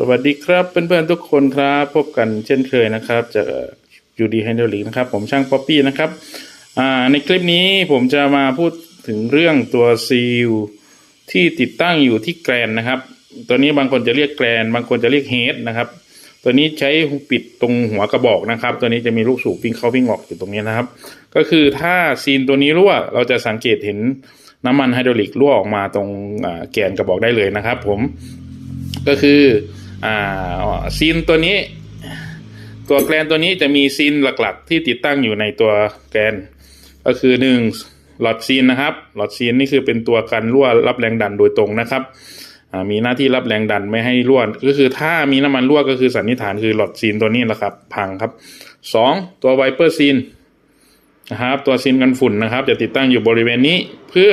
สวัสดีครับเพื่อนๆทุกคนครับพบกันเช่นเคยนะครับจากยูดีไฮเดรลิกนะครับ ผมช่างป๊อปปี้นะครับในคลิปนี้ผมจะมาพูดถึงเรื่องตัวซีลที่ติดตั้งอยู่ที่แกรนนะครับ ตัวนี้บางคนจะเรียกแกรน บางคนจะเรียกเฮดนะครับ ตัวนี้ใช้ปิดตรงหัวกระบอกนะครับ ตัวนี้จะมีลูกสูบวิ่งเข้าวิ่งออกอยู่ตรงนี้นะครับ ก็คือถ้าซีนตัวนี้รั่วเราจะสังเกตเห็นน้ำมันไฮดรอลิกรั่วออกมาตรงแกนกระบอกได้เลยนะครับ ผมก็คือ อ่าซีนตัวนี้ ตัวแกรนตัวนี้จะมีซีนหลักๆ ที่ติดตั้งอยู่ในตัวแกรนก็คือหนึ่งหลอดซีนนะครับ หลอดซีนนี่คือเป็นตัวกันรั่วรับแรงดันโดยตรงนะครับมีหน้าที่รับแรงดันไม่ให้รั่วก็คือถ้ามีน้ำมันรั่วก็คือสันนิษฐานคือหลอดซีนตัวนี้แหละครับ พังครับสองตัวไวเปอร์ซีนนะครับ ตัวซีนกันฝุ่นนะครับ จะติดตั้งอยู่บริเวณนี้เพื่อ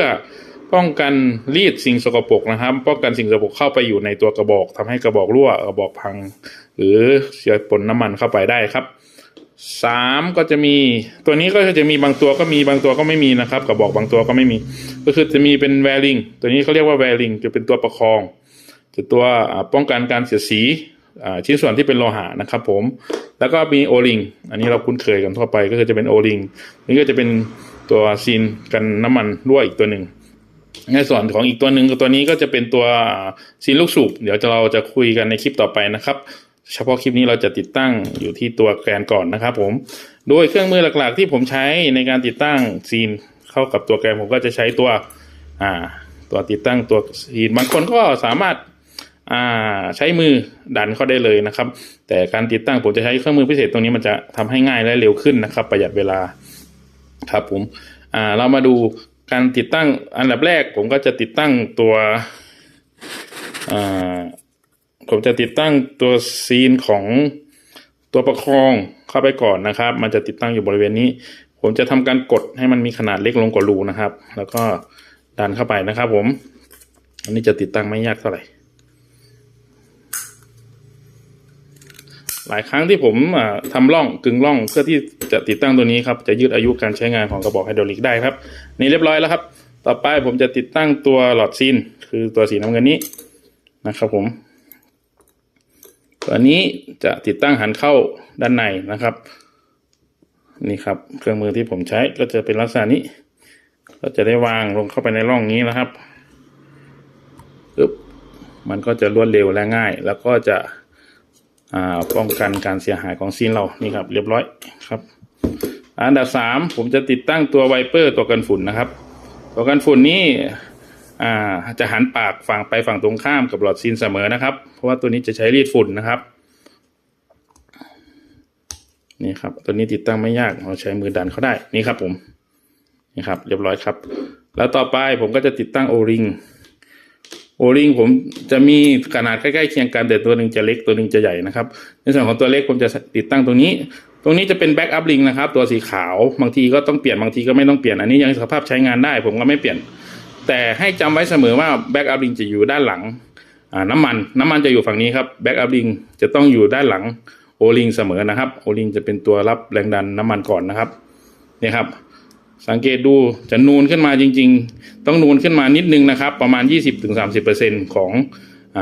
ป้องกันรีดสิ่งสกปรกนะครับ ป้องกันสิ่งสกปรกเข้าไปอยู่ในตัวกระบอกทำให้กระบอกรั่วกระบอกพัง หรือเชื้อปนน้ำมันเข้าไปได้ครับสามก็จะมีตัวนี้ก็จะมีบางตัวก็มีบางตัวก็ไม่มีนะครับกระบอกบางตัวก็ไม่มี ก็คือจะมีเป็นแวริงตัวนี้เขาเรียกว่าแวริงจะเป็นตัวประคอง จะตัวป้องกันการเสียสีชิ้นส่วนที่เป็นโลหะนะครับผม แล้วก็มีโอลิงอันนี้เราคุ้นเคยกันทั่วไปก็คือจะเป็นโอลิงนี่ก็จะเป็นตัวซีนกันน้ำมันรั่วอีกตัวหนึ่ง ในส่วนของอีกตัวหนึ่งตัวนี้ก็จะเป็นตัวซีนลูกสูบเดี๋ยวเราจะคุยกันในคลิปต่อไปนะครับเฉพาะคลิปนี้เราจะติดตั้งอยู่ที่ตัวแกนก่อนนะครับผม โดยเครื่องมือหลักๆที่ผมใช้ในการติดตั้งซีนเข้ากับตัวแกนผมก็จะใช้ตัวอ่าตัวติดตั้งตัวซีนบางคนก็สามารถอ่าใช้มือดันเข้าได้เลยนะครับ แต่การติดตั้งผมจะใช้เครื่องมือพิเศษตรงนี้มันจะทำให้ง่ายและเร็วขึ้นนะครับ ประหยัดเวลาครับผมอ่าเรามาดู การติดตั้งอันดับแรก ผมก็จะติดตั้งตัวผมจะติดตั้งตัวซีนของตัวประคองเข้าไปก่อนนะครับ มันจะติดตั้งอยู่บริเวณนี้ ผมจะทำการกดให้มันมีขนาดเล็กลงกว่ารูนะครับ แล้วก็ดันเข้าไปนะครับ ผม อันนี้จะติดตั้งไม่ยากเท่าไหร่ หลายครั้งที่ผมอ่าทำร่องกึงร่องเพื่อที่จะติดตั้งตัวนี้ครับจะยืดอายุการใช้งานของกระบอกไฮดรอลิกได้ครับ นี่เรียบร้อยแล้วครับ ต่อไปผมจะติดตั้งตัวหลอดซีนคือตัวสีน้ำเงินนี้นะครับผมตัวนี้จะติดตั้งหันเข้าด้านในนะครับ นี่ครับเครื่องมือที่ผมใช้ก็จะเป็นลักษณะนี้ ก็จะได้วางลงเข้าไปในร่องนี้นะครับปึ๊บมันก็จะรวดเร็วและง่าย แล้วก็จะ ป้องกันการเสียหายของซีนเรานี่ครับ เรียบร้อยครับ อันดับสามผมจะติดตั้งตัวไวเปอร์ตัวกันฝุ่นนะครับ ตัวกันฝุ่นนี้อ่าจะหันปากฝั่งไปฝั่งตรงข้ามกับหลอดซีนเสมอนะครับ เพราะว่าตัวนี้จะใช้รีดฝุ่นนะครับนี่ครับตัวนี้ติดตั้งไม่ยากเราใช้มือดันเขาได้นี่ครับผมนี่ครับ เรียบร้อยครับ แล้วต่อไปผมก็จะติดตั้งโอริง โอริงผมจะมีขนาดใกล้ๆเคียงกันแต่ตัวหนึ่งจะเล็กตัวหนึ่งจะใหญ่นะครับ ในส่วนของตัวเล็กผมจะติดตั้งตรงนี้ ตรงนี้จะเป็นแบ็กอัพลิงนะครับ ตัวสีขาวบางทีก็ต้องเปลี่ยนบางทีก็ไม่ต้องเปลี่ยนอันนี้ยังสภาพใช้งานได้ ผมก็ไม่เปลี่ยน แต่ให้จำไว้เสมอว่าแบ็กอัพลิงจะอยู่ด้านหลังน้ำมันน้ำมันจะอยู่ฝั่งนี้ครับแบ็กอัพลิงจะต้องอยู่ด้านหลังโอลิงเสมอนะครับโอลิงจะเป็นตัวรับแรงดันน้ำมันก่อนนะครับนี่ครับ สังเกตดูจะนูนขึ้นมาจริง ๆ ต้องนูนขึ้นมานิดนึงนะครับ ประมาณ 20-30%ของอ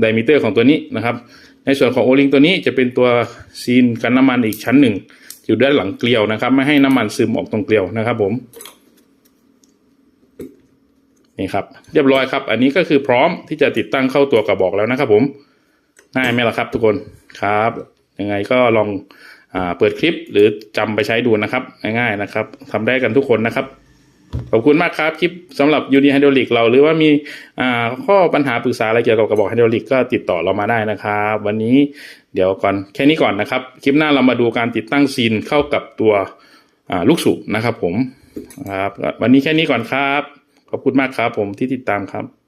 ไดมิเตอร์ของตัวนี้นะครับ ในส่วนของโอลิงตัวนี้จะเป็นตัวซีนกันน้ำมันอีกชั้นหนึ่ง อยู่ด้านหลังเกลียวนะครับ ไม่ให้น้ำมันซึมออกตรงเกลียวนะครับผมนี่ครับเรียบร้อยครับ อันนี้ก็คือพร้อมที่จะติดตั้งเข้าตัวกระบอกแล้วนะครับผมง่ายไหมล่ะครับทุกคนครับยังไงก็ลอง เปิดคลิปหรือจำไปใช้ดูนะครับ ง่ายๆนะครับทำได้กันทุกคนนะครับ ขอบคุณมากครับคลิปสำหรับยูนีไฮดรอลิกเราหรือว่ามีอ่าข้อปัญหาปรึกษาอะไรเกี่ยวกับกระบอกไฮดรอลิกก็ติดต่อเรามาได้นะครับ วันนี้เดี๋ยวก่อนแค่นี้ก่อนนะครับ คลิปหน้าเรามาดูการติดตั้งซีนเข้ากับตัวลูกสูบนะครับ ผมครับวันนี้แค่นี้ก่อนครับ ขอบคุณมากครับผมที่ติดตามครับ